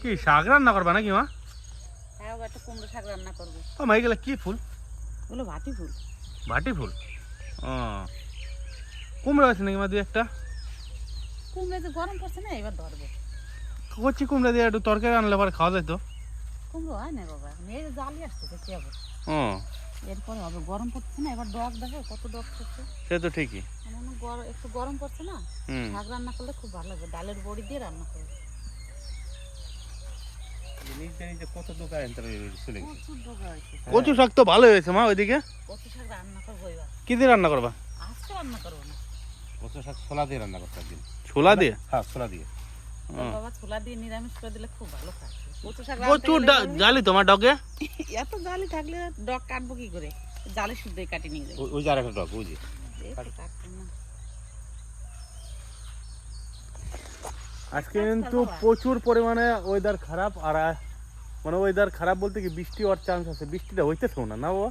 কি শাক রান্না করবা নাকি মা? হ্যাঁ একটা কুমড়ো শাক রান্না করব। ও মা এগুলো কি ফুল? ওগুলো ভাতি ফুল। ভাটি ফুল? ও কুমড়ো আছে নাকি মা দুই একটা? কুমড়ো যে গরম পড়ছে না এবার ধরবো। কচি কুমড়া দিয়ে একটু তরকারি আনলে পরে খাওয়া যায় তো। কুমড়ো হয় না বাবা। এই জালি আসতেছে কি হবে ও। এরপরে হবে গরম পড়ছে না এবার ডগ দেখো কত ডগ পড়ছে। সে তো ঠিকই। গরম একটু গরম পড়ছে না? শাক রান্না করলে খুব ভালো লাগবে ডালের বড়ি দিয়ে রান্না করবে নিজে নিজে কত দোকান চলে গেছে প্রচুর ডগ হয়েছে কচু শাক তো ভালো হয়েছে মা ওইদিকে? কচু কি দিয়ে রান্না করবা? আজকে রান্না করব না। কত শাক ছোলা দিয়ে রান্না করতে একদিন। ছোলা দিয়ে? হ্যাঁ ছোলা দিয়ে। তোর বাবা ছোলা দিয়ে নিরামিষ করে দিলে খুব ভালো খায়। কচু শাক প্রচুর জালি তোমার ডগে? এত জালি থাকলে ডগ কাটবো কি করে? জালি শুদ্ধই কাটি নিয়ে ওই- ওই যে আরেকটা ডগ ওই যে এই তো কাটবো না। আজকে কিন্তু প্রচুর পরিমাণে ওয়েদার খারাপ আর মানে ওয়েদার খারাপ বলতে কি বৃষ্টি হওয়ার চান্স আছে। বৃষ্টিটা হইতেছেও না না বাবা?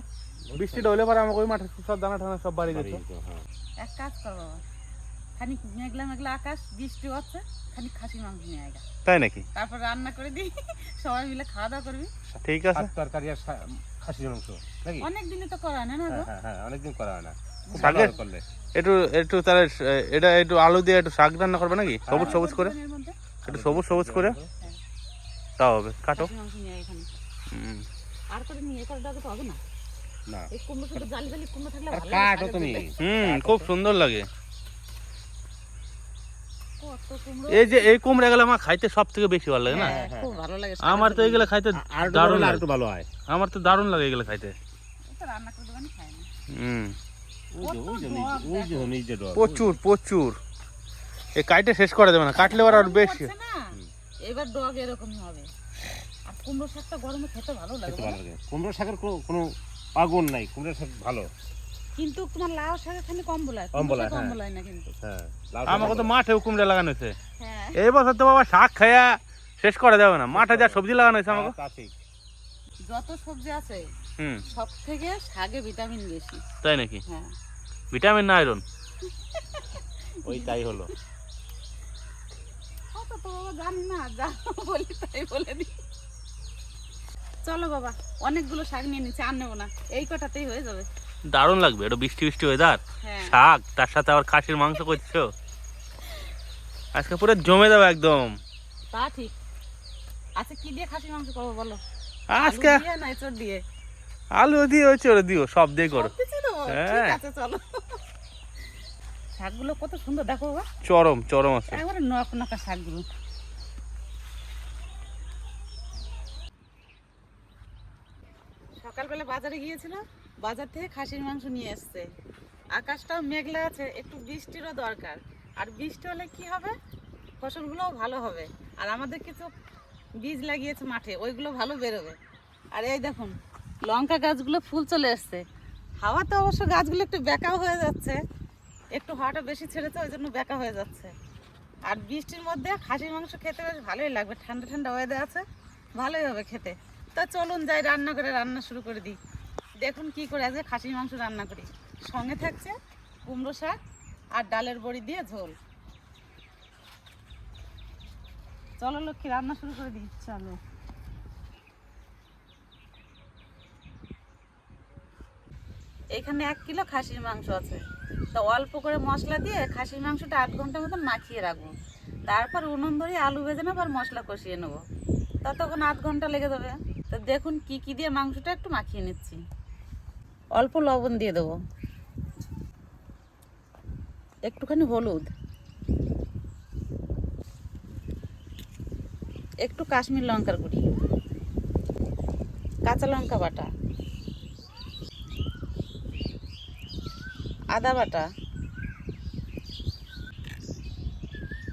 বৃষ্টিটা হইলে পরে আমাকে ওই মাঠে সব দানা টানা সব বাড়ি যেত। হ্যাঁ। এক কাজ কর বাবা খানিক মেঘলা মেঘলা আকাশ বৃষ্টি হচ্ছে খানিক খাসি মাংস নিয়ে আয়গা তাই নাকি? তারপর রান্না করে দিই সবাই মিলে খাওয়া দাওয়া করবি। ঠিক আছে। তরকারি আর খাসির মাংস নাকি? অনেক দিনই তো করা না না হ্যাঁ গো? হ্যাঁ হ্যাঁ অনেকদিন করা হয় না। ভালো করলে। একটু একটু তাহলে এটা একটু আলু দিয়ে একটু শাক রান্না করবে নাকি? সবুজ সবুজ করে? একটু সবুজ সবুজ করে? হবে। কাটো। আর নিয়ে দাও তো হবে না। আর কাটো হুম খুব সুন্দর লাগে। এই যে এই কুমড়া গেলে আমার খাইতে সব থেকে বেশি ভালো লাগে না? হ্যাঁ, খুব ভালো লাগে আমার তো এগুলো খাইতে আর দারুণ আর ভালো হয়। আমার তো দারুণ লাগে এগুলো খাইতে। তো রান্না করে দেবেন খায় না। হুম। প্রচুর প্রচুর। এই কাইটে শেষ করে দেবে না কাটলে আর বেশি। এবার ডগ এরকমই হবে। আর কুমড়ো শাকটা গরমে খেতে ভালো লাগে খেতে ভালো লাগে। কুমড়ো শাকের কোনো- আগুন নাই কুমড়ো শাক ভালো। কিন্তু তোমার লাউ শাকের খালি কম বলায় কম বলায়, কম। বলায় না কিন্তু। হ্যাঁ আমাকে তো মাঠেও কুমড়া লাগানো হয়েছে। হ্যাঁ। এই বছর তো বাবা শাক খাইয়া শেষ করা যাবে না। মাঠে যা সবজি লাগানো হয়েছে আমাকে। হ্যাঁ, ঠিক। যত সবজি আছে সব থেকে শাকে ভিটামিন বেশি। তাই নাকি? হ্যাঁ। ভিটামিন না আয়রন? ওই তাই হলো। অত তো বাবা জানি না যা বলি তাই বলে দিই। চলো বাবা অনেকগুলো শাক নিয়ে নিচ্ছি আর নেব না। এই কটাতেই হয়ে যাবে। দারুণ লাগবে একটু বৃষ্টি বৃষ্টি ওয়েদার হ্যাঁ। শাক তার সাথে আবার খাসির মাংস করছ? আজকে পুরো জমে যাবে একদম। তা ঠিক। আচ্ছা কি দিয়ে খাসির মাংস করব বলো? আজকে দিয়ে না দিয়ে? আলু দিয়ে হচ্ছে ওরা দিও সব দিয়ে করো। হ্যাঁ। চলো। শাকগুলো কত সুন্দর দেখো বাবা। চরম চরম আছে। একবারে নক নকা শাকগুলো। সকালবেলা বাজারে গিয়েছিলাম বাজার থেকে খাসির মাংস নিয়ে এসছে। আকাশটাও মেঘলা আছে একটু বৃষ্টিরও দরকার। আর বৃষ্টি হলে কি হবে? ফসলগুলোও ভালো হবে। আর আমাদের কিছু বীজ লাগিয়েছে মাঠে ওইগুলো ভালো বেরোবে। আর এই দেখুন লঙ্কা গাছগুলো ফুল চলে এসছে। হাওয়াতে অবশ্য গাছগুলো একটু বেঁকাও হয়ে যাচ্ছে। একটু হাওয়াটা বেশি ছেড়েছে, ওই জন্য বেঁকা হয়ে যাচ্ছে। আর বৃষ্টির মধ্যে খাসির মাংস খেতে বেশ ভালোই লাগবে। ঠান্ডা ঠান্ডা ওয়েদার আছে, ভালোই হবে খেতে। তা চলুন যাই রান্না করে, রান্না শুরু করে দিই। দেখুন কি করে আজকে খাসির মাংস রান্না করি। সঙ্গে থাকছে কুমড়ো শাক আর ডালের বড়ি দিয়ে ঝোল। চলো লক্ষ্মী, রান্না শুরু করে দিই। চলো। এখানে এক কিলো খাসির মাংস আছে। তো অল্প করে মশলা দিয়ে খাসির মাংসটা আট ঘণ্টা মতন মাখিয়ে রাখব। তারপর উনুন ধরে আলু ভেজে নেব আর মশলা কষিয়ে নেব। ততক্ষণ আধ ঘণ্টা লেগে যাবে। তো দেখুন কি কি দিয়ে মাংসটা একটু মাখিয়ে নিচ্ছি। অল্প লবণ দিয়ে দেবো। একটুখানি হলুদ। একটু কাশ্মীর লঙ্কার গুঁড়ি। কাঁচা লঙ্কা বাটা। আদা বাটা,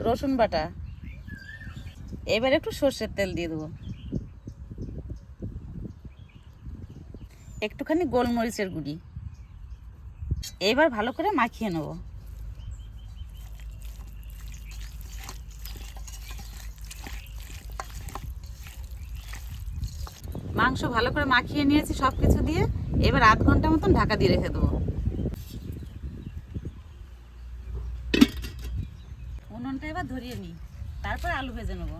রসুন বাটা। এবার একটু সর্ষের তেল দিয়ে দেবো। একটুখানি গোলমরিচের গুঁড়ি। এবার ভালো করে মাখিয়ে নেব। মাংস ভালো করে মাখিয়ে নিয়েছি সব কিছু দিয়ে। এবার আধ ঘণ্টা মতন ঢাকা দিয়ে রেখে দেবো উনুনটা এবার ধরিয়ে নিই। তারপর আলু ভেজে নেব।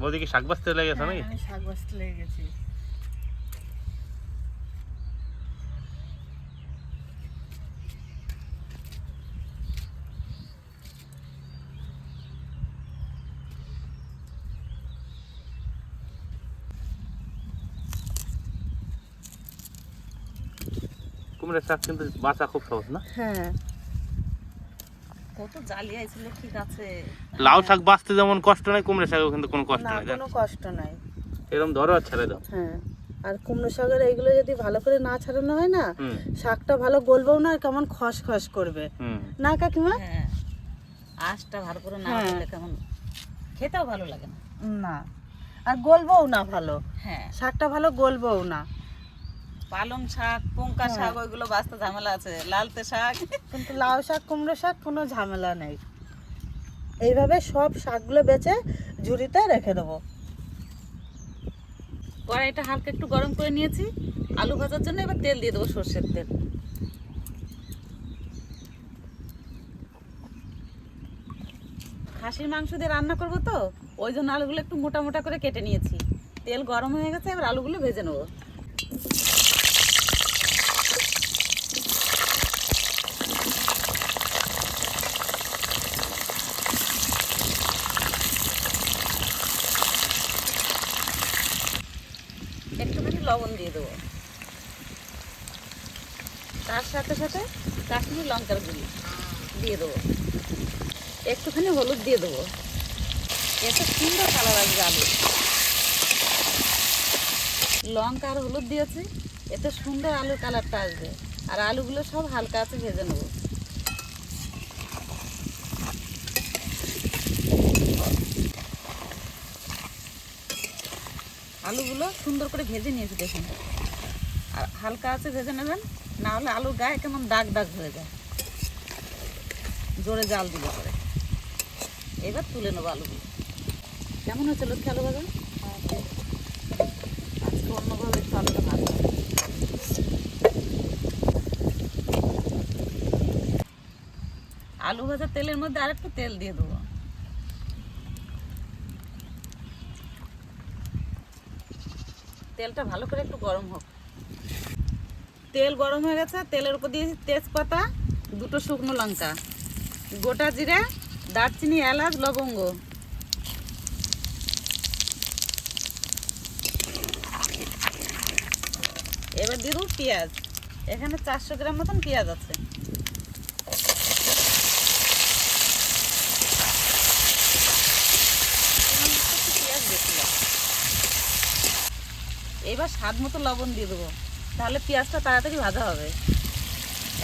বৌদি কি শাক বাঁচতে লেগেছে নাকি? শাক বাঁচতে লেগে গেছি। কুমড়ের শাক কিন্তু বাঁচা খুব সহজ না? হ্যাঁ। কত জালি আইছিল কি গাছে লাউ শাক বাঁচতে যেমন কষ্ট নাই কুমড়ের শাকেও কিন্তু কোনো কষ্ট না নাই কোনো কষ্ট নাই। এরকম ধরো আর ছেড়ে দাও। হ্যাঁ আর কুমড়ো শাকের এইগুলো যদি ভালো করে না ছাড়ানো হয় না শাকটা ভালো গলবেও না আর কেমন খসখস করবে। না কাকিমা? হ্যাঁ আঁশটা ভালো করে না হ্যাঁ। হলে কেমন? খেতেও ভালো লাগে না। না আর গলবেও না ভালো। হ্যাঁ। শাকটা ভালো গলবেও না। পালং শাক পঙ্কা হ্যাঁ। শাক ওইগুলো বাঁচতে ঝামেলা আছে। লালতে শাক। কিন্তু লাউ শাক কুমড়ো শাক কোনো ঝামেলা নেই। এইভাবে সব শাকগুলো বেচে ঝুড়িতে রেখে দেবো। কড়াইটা হালকা একটু গরম করে নিয়েছি। আলু ভাজার জন্য এবার তেল দিয়ে দেবো সর্ষের তেল। খাসির মাংস দিয়ে রান্না করব তো ওই জন্য আলুগুলো একটু মোটা মোটা করে কেটে নিয়েছি। তেল গরম হয়ে গেছে এবার আলুগুলো ভেজে নেব একটুখানি লবণ দিয়ে দেবো। তার সাথে সাথে কাশ্মীর লঙ্কার গুঁড়ি দিয়ে দেবো। একটুখানি হলুদ দিয়ে দেবো। এতে সুন্দর কালার আসবে আলু। লঙ্কা আর হলুদ দিয়েছি, এতে সুন্দর আলুর কালারটা আসবে। আর আলুগুলো সব হালকা আছে, ভেজে নেব। আলুগুলো সুন্দর করে ভেজে নিয়েছি, দেখুন। আর হালকা আছে ভেজে নেবেন, না হলে আলুর গায়ে কেমন দাগ দাগ হয়ে যায়। জোরে জাল দিলে পরে। এবার তুলে নেব আলুগুলো। কেমন হচ্ছে লক্ষ্মী আলু ভাজা? আজকে অন্যভাবে একটু আলুটা ভাজা আলু ভাজার তেলের মধ্যে আরেকটু তেল দিয়ে দেবো। তেলটা ভালো করে একটু গরম হোক। তেল গরম হয়ে গেছে, তেলের উপর দিয়েছি তেজপাতা, দুটো শুকনো লঙ্কা, গোটা জিরে, দারচিনি, এলাচ, লবঙ্গ। এবার দিয়ে দেবো পেঁয়াজ। এখানে চারশো গ্রাম মতন পেঁয়াজ আছে এখানে একটু পেঁয়াজ বেশি লাগবে। এবার স্বাদ মতো লবণ দিয়ে দেবো। তাহলে পেঁয়াজটা তাড়াতাড়ি ভাজা হবে।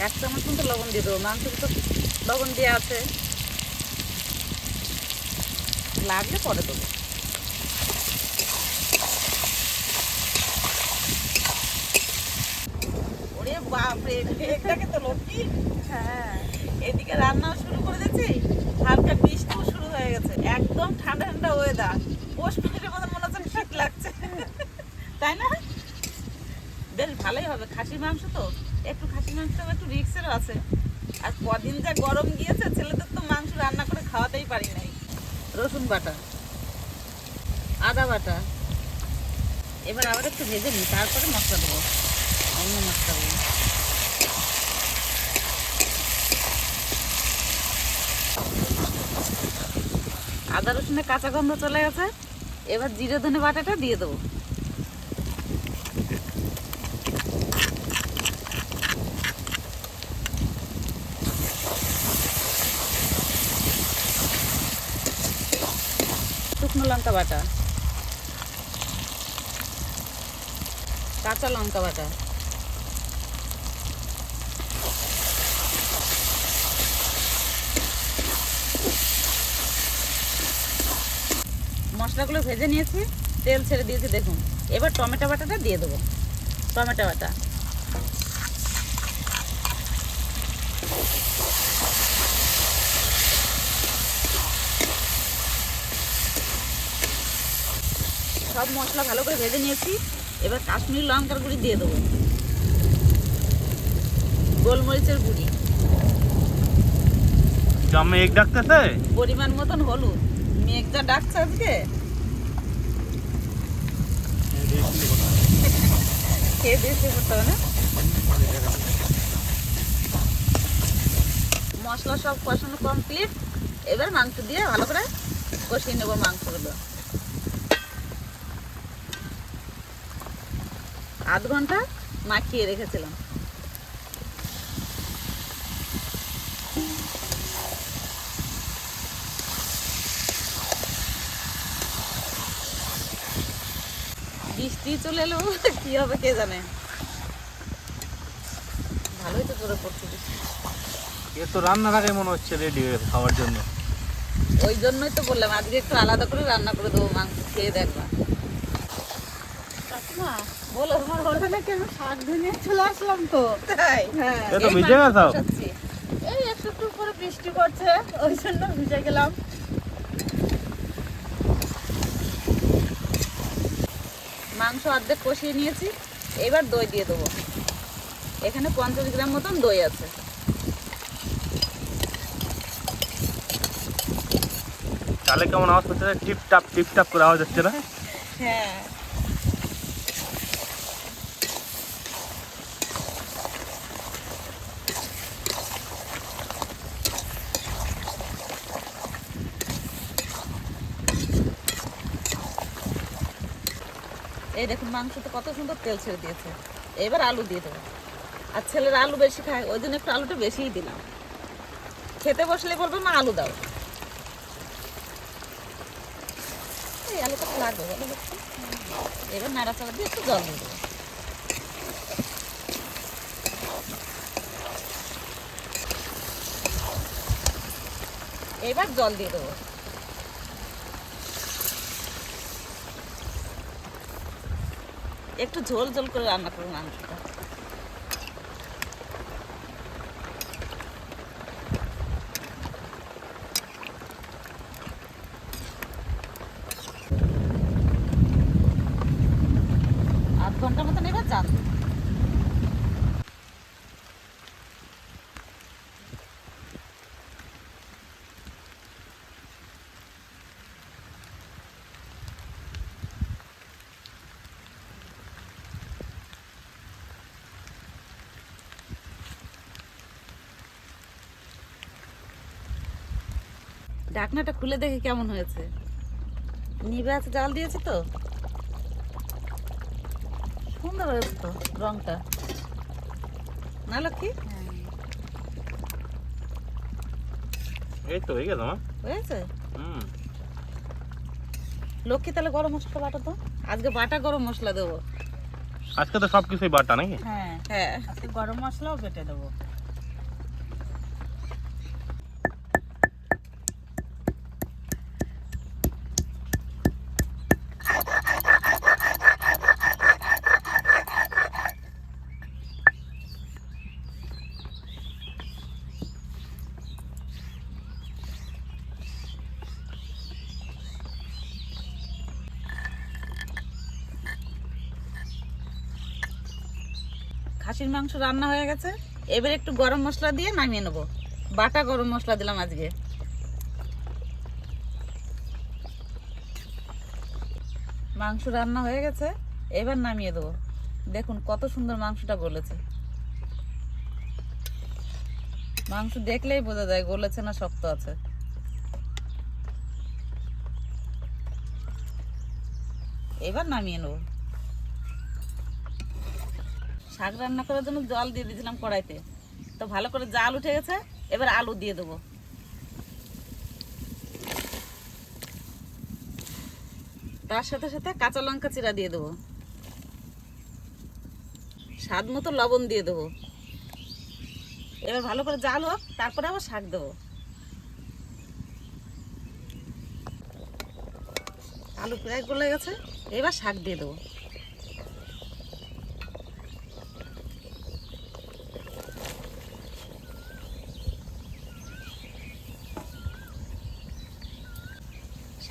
এক চামচ মতো লবণ দিয়ে দেবো। মাংস তো লবণ দেওয়া আছে। লাগলে পরে দেবো। ওরে বাপরে মেঘটাকে তো লক্ষ্মী। হ্যাঁ। এদিকে রান্নাও শুরু করে দিয়েছি। হালকা বৃষ্টিও শুরু হয়ে গেছে। একদম ঠান্ডা ঠান্ডা ওয়েদার পোষ মিনিটের মতো মনে হচ্ছে শীত লাগছে তাই না? বেশ ভালোই হবে। খাসির মাংস তো? একটু খাসির মাংস একটু রিক্সেরও আছে। আর কদিন যা গরম গিয়েছে ছেলেদের তো মাংস রান্না করে খাওয়াতেই পারি নাই। রসুন বাটা, আদা বাটা। এবার আবার একটু ভেজে নিই, তারপরে মশলা দেবো। অন্য মশলা দেবো। আদা রসুনের কাঁচা গন্ধ চলে গেছে। এবার জিরে ধনে বাটাটা দিয়ে দেবো শুকনো লঙ্কা বাটা। কাঁচা লঙ্কা বাটা। মশলাগুলো ভেজে নিয়েছি, তেল ছেড়ে দিয়েছি, দেখুন। এবার টমেটো বাটাটা দিয়ে দেবো। টমেটো বাটা। সব মশলা ভালো করে ভেজে নিয়েছি। এবার কাশ্মীরি লঙ্কার গুঁড়ি দিয়ে দেবো। গোলমরিচের গুঁড়ি। ডাকতেছে? পরিমাণ মতন হলুদ। মেঘ যা ডাকছে আজকে? খেয়ে পড়তে হবে না? মশলা সব কষানো কমপ্লিট এবার মাংস দিয়ে ভালো করে কষিয়ে নেব মাংসগুলো। আধ ঘণ্টা মাখিয়ে রেখেছিলাম। বৃষ্টি চলে এলো কি হবে কে জানে? ভালোই তো জোরে পড়ছে এ তো রান্নার আগে মনে হচ্ছে রেডি হয়ে খাওয়ার জন্য। ওই জন্যই তো বললাম আজকে একটু আলাদা করে রান্না করে দেবো মাংস খেয়ে দেখবা। বলো। শাক ধুয়ে চলে আসলাম তো? তাই? হ্যাঁ। এ এই ভিজে মাংস গেছো? এই একটু করে বৃষ্টি পড়ছে ওই জন্য ভিজে গেলাম। মাংস অর্ধেক কষিয়ে নিয়েছি এবার দই দিয়ে দেবো। এখানে পঞ্চাশ গ্রাম মতন দই আছে। তাহলে কেমন আওয়াজ হচ্ছে টিপ টাপ টিপ টাপ করে আওয়াজ হচ্ছে না? হ্যাঁ। এই দেখুন মাংস তো কত সুন্দর তেল ছেড়ে দিয়েছে। এবার আলু দিয়ে দেবো। আর ছেলের আলু বেশি খায়, ওই জন্য একটু আলুটা বেশিই দিলাম। খেতে বসলে বলবে, মা, আলু দাও। এই আলুটা লাগবে এবার নাড়াচাড়া দিয়ে একটু জল দিয়ে দেবো। এবার জল দিয়ে দেবো। একটু ঝোল ঝোল করে রান্না করুন মাংসটা আধ ঘণ্টার মতন এবার জান ঢাকনাটা খুলে দেখে কেমন হয়েছে। নিবে আছে জাল দিয়েছি তো। সুন্দর হয়েছে তো রংটা। না লক্ষ্মী? এই তো হয়ে গেল হয়েছে? হুম। লক্ষ্মী তাহলে গরম মশলা বাটা তো আজকে বাটা গরম মশলা দেবো। আজকে তো সব কিছুই বাটা নাকি? হ্যাঁ হ্যাঁ। আজকে গরম মশলাও বেটে দেবো। খাসির মাংস রান্না হয়ে গেছে। এবার একটু গরম মশলা দিয়ে নামিয়ে নেব। বাটা গরম মশলা দিলাম আজকে। মাংস রান্না হয়ে গেছে, এবার নামিয়ে দেবো। দেখুন কত সুন্দর মাংসটা গলেছে। মাংস দেখলেই বোঝা যায় গলেছে না শক্ত আছে। এবার নামিয়ে নেব। শাক রান্না করার জন্য জল দিয়ে দিয়েছিলাম কড়াইতে। তো ভালো করে জাল উঠে গেছে, এবার আলু দিয়ে দেবো। তার সাথে সাথে কাঁচা লঙ্কা চিরা দিয়ে দেবো। স্বাদ মতো লবণ দিয়ে দেবো। এবার ভালো করে জাল হোক, তারপরে আবার শাক দেবো। আলু প্রায় গলে গেছে, এবার শাক দিয়ে দেবো।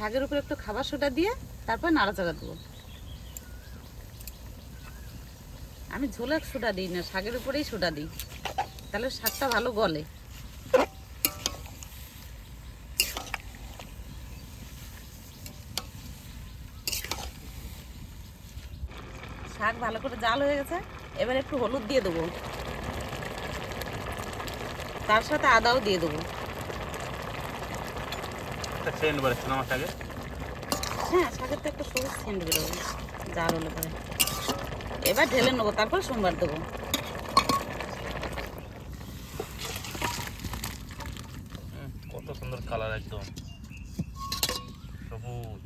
শাকের উপরে একটু খাবার সোডা দিয়ে তারপর নাড়াচাড়া দেবো। আমি ঝোলে সোডা দিই না, শাকের উপরেই সোডা দিই। তাহলে শাকটা ভালো গলে। শাক ভালো করে জাল হয়ে গেছে, এবার একটু হলুদ দিয়ে দেবো। তার সাথে আদাও দিয়ে দেবো। একটা সেন্ট বেরোচ্ছে আমার শাকে হ্যাঁ শাকের তো একটা সবুজ সেন্ট বেরোবে জাল হলে পরে। এবার ঢেলে নেব তারপর সোমবার দেবো। কত সুন্দর কালার একদম। সবুজ।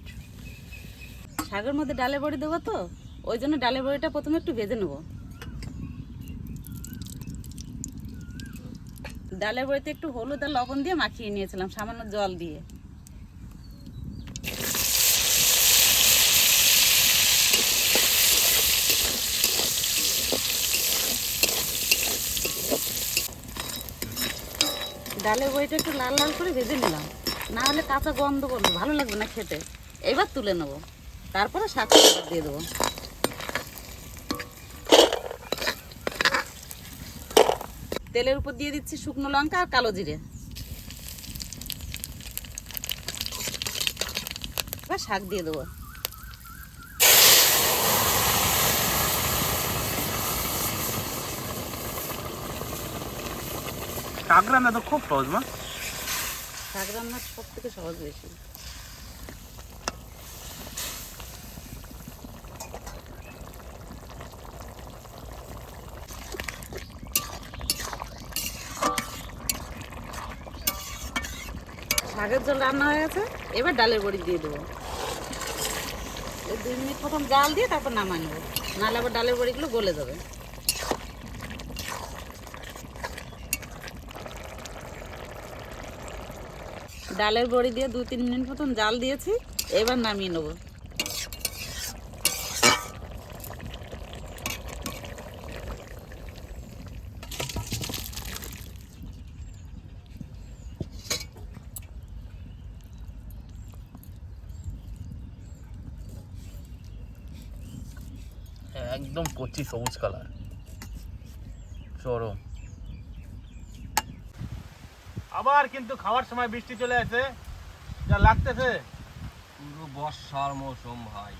শাকের মধ্যে ডালে বড়ি দেবো তো ওই জন্য ডালে বড়িটা প্রথমে একটু ভেজে নেব। ডালের বড়িতে একটু হলুদ আর লবণ দিয়ে মাখিয়ে নিয়েছিলাম সামান্য জল দিয়ে। ডালের বড়িটা একটু লাল লাল করে ভেজে নিলাম। না হলে কাঁচা গন্ধ করবে, ভালো লাগবে না খেতে। এবার তুলে নেব। তারপরে শাক দিয়ে দেবো। তেলের উপর দিয়ে দিচ্ছি শুকনো লঙ্কা আর কালো জিরে। এবার শাক দিয়ে দেবো। শাক রান্না তো খুব সহজ, মা। শাক রান্না সব থেকে সহজ বেশি। শাকের জল রান্না হয়ে গেছে, এবার ডালের বড়ি দিয়ে দেবো। দুই মিনিট প্রথম জাল দিয়ে তারপর নামাই নাহলে আবার ডালের বড়িগুলো গলে যাবে। ডালের বড়ি দিয়ে দু তিন মিনিট মতন জাল দিয়েছি, এবার নামিয়ে নেব। একদম কচি সবুজ কালার। চরম। আবার কিন্তু খাওয়ার সময় বৃষ্টি চলে আসে। যা লাগতেছে। পুরো বর্ষার মৌসুম ভাই।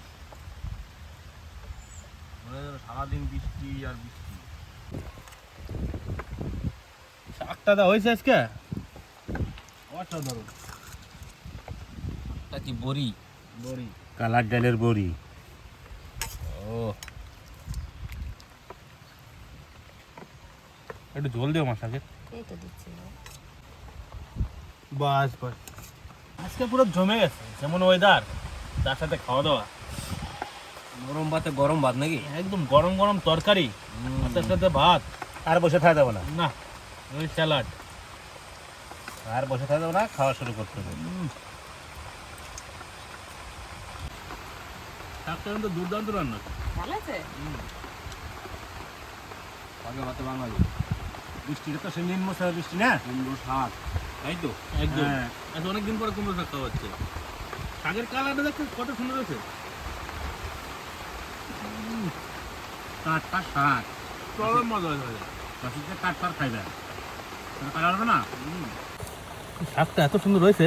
মনে সারাদিন বৃষ্টি আর বৃষ্টি। শাকটা দা হয়েছে আজকে? অসাধারণ কি বড়ি? বড়ি। কালার ডালের বড়ি। ও। একটু ঝোল দিও আমার এই তো দিচ্ছি বাস বাস। আজকে পুরো জমে গেছে যেমন ওয়েদার তার সাথে খাওয়া দাওয়া। গরম ভাতে গরম ভাত নাকি? একদম গরম গরম তরকারি তার সাথে ভাত। আর বসে থাকা যাবে না? না ওই স্যালাড আর বসে থাকা যাবে না খাওয়া শুরু করতে হবে। কিন্তু দুর্দান্ত রান্না। ভালো আছে? আগে ভাতে বাঙালি। বৃষ্টিটা তো সে নিম্ন বৃষ্টি না? কুমড়ো শাক তাই তো? একদম। হ্যাঁ। আচ্ছা অনেকদিন পরে কুমড়ো শাক খাওয়া হচ্ছে। শাকের কালারটা দেখো কত সুন্দর আছে টাটকা শাক। চরম মজা হয়েছে কাশিতে টাটকা খাইবে। কালার হবে না? শাকটা এত সুন্দর হয়েছে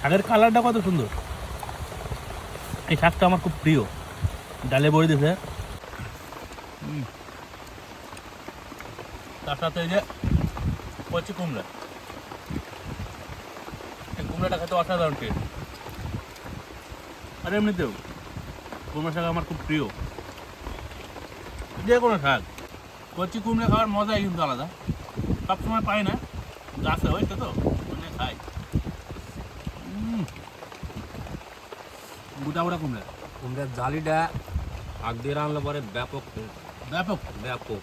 শাকের কালারটা কত সুন্দর। এই শাকটা আমার খুব প্রিয়। ডালে বড়ি দিয়েছে। তার সাথে এই যে কচি কুমড়া। কুমড়াটা খেতে অসাধারণ টেস্ট আর এমনিতেও কুমড়া শাক আমার খুব প্রিয়। যে কোনো শাক। কচি কুমড়া খাওয়ার মজাই কিন্তু আলাদা। সবসময় পাই না। গাছে হয়েছে তো। মানে খাই। গুটা গুটা কুমড়া। কুমড়ার জালিটা আগ দিয়ে রান্নলে পরে ব্যাপক। ব্যাপক। ব্যাপক।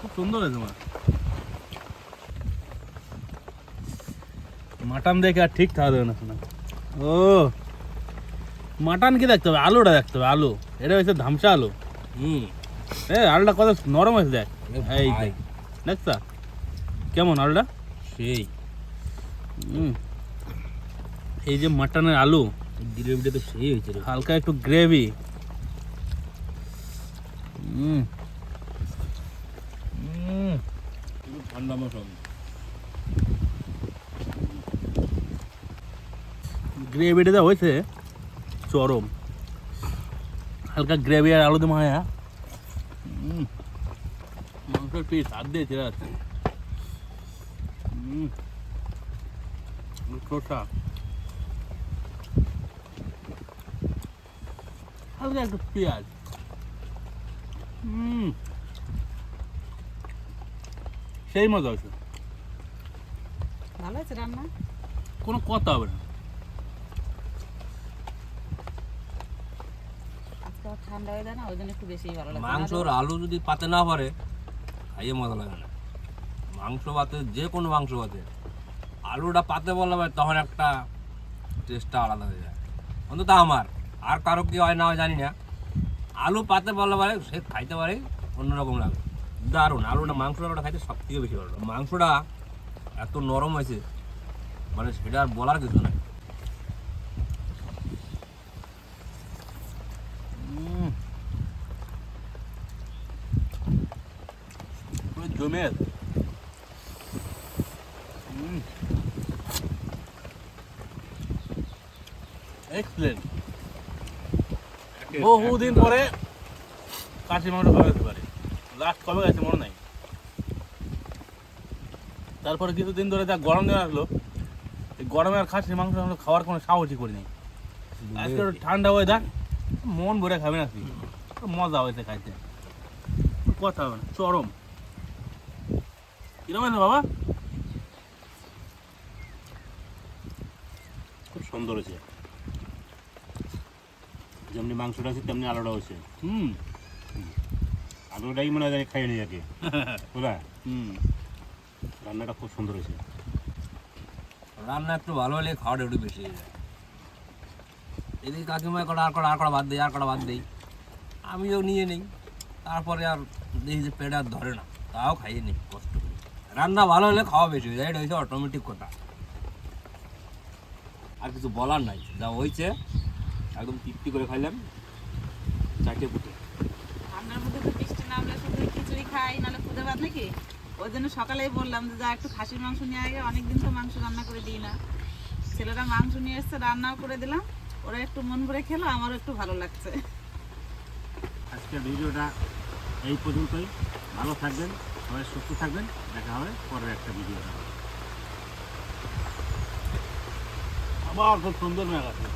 খুব সুন্দর হয়েছে মা মাটন দেখে আর ঠিক খাওয়া দেবে না শোনা ও মাটন কি দেখতে হবে? আলুটা দেখতে হবে আলু। এটা হচ্ছে ধামসা আলু। হুম। এ আলুটা কত নরম হয়েছে দেখ। এই এই দেখ। দেখছা কেমন আলুটা? সেই। হুম। এই যে মাটনের আলু গ্রেভিটা তো সেই হয়েছে হালকা একটু গ্রেভি হুম পুরো ঠান্ডা মৌসুম গ্রেভিটা হয়েছে চরম। হালকা গ্রেভি আর আলু দিয়ে হয়? হ্যাঁ মাংসের পিস হাত দিয়ে ছেড়ে উম, শসা হালকা একটু পেঁয়াজ। সেই মজা হয়েছে। ভালো আছে রান্না? কোনো কথা হবে না আজকে আবার ঠান্ডা হয়ে যায় না ওই জন্য একটু বেশি ভালো লাগে। মাংসর আলু যদি পাতে না পারে খাইয়ে মজা লাগে না। মাংস পাতে যে কোনো মাংস পাতে। আলুটা পাতে বলা হয় তখন একটা টেস্টটা আলাদা হয়ে যায়। অন্তত আমার আর কারও কি হয় না হয় জানি না। আলু পাতে বলা পারে সে খাইতে পারে অন্যরকম লাগে। দারুণ আলুটা মাংসটা ওটা খাইতে সব থেকে বেশি ভালো মাংসটা এত নরম হয়েছে মানে সেটা আর বলার কিছু নাই উম। পুরো জমে আছে এক্সেলেন্ট বহুদিন পরে কাশি মাংস খাওয়া যেতে পারে। লাস্ট কবে গেছে মনে নাই। তারপরে কিছুদিন ধরে যা গরম দিন আসলো এই গরমে আর খাসি মাংস আমরা খাওয়ার কোনো সাহসই করিনি আজকে ঠান্ডা ওয়েদার মন ভরে খাবে না মজা হয়েছে খাইতে। কথা হবে না চরম। কিরম আছে বাবা? খুব সুন্দর হয়েছে। যেমনি মাংসটা আছে তেমনি আলুটা হয়েছে হুম। আলুটাই মনে হয় খাইয়ে নিয়ে যাকে। বুঝলা? হুম। রান্নাটা খুব সুন্দর হয়েছে। রান্না একটু ভালো হলে খাওয়াটা একটু বেশি হয়ে যায়। এদিকে কাকিমা কটা আর কটা আর কটা বাদ দেয় আর কটা বাদ দেই আমিও নিয়ে নিই। তারপরে আর দেখি যে পেট আর ধরে না। তাও খাইয়ে নিই কষ্ট। করে রান্না ভালো হলে খাওয়া বেশি হয়ে যায়। এটা হচ্ছে অটোমেটিক কথা। আর কিছু বলার নাই। যা হয়েছে একদম তৃপ্তি করে খাইলাম। চারটে পুটে। ঠান্ডার মধ্যে তো বৃষ্টি নামলে শুধু খিচুড়ি খাই নাহলে খুদে ভাত নাকি? ওই জন্য সকালেই বললাম যে যা একটু খাসির মাংস নিয়ে আগে অনেকদিন তো মাংস রান্না করে দিই না। ছেলেরা মাংস নিয়ে এসছে রান্নাও করে দিলাম। ওরা একটু মন ভরে খেলো আমারও একটু ভালো লাগছে। আজকের ভিডিওটা এই পর্যন্তই। ভালো থাকবেন। সবাই সুস্থ থাকবেন। দেখা হবে পরের একটা ভিডিও আবার খুব সুন্দর আছে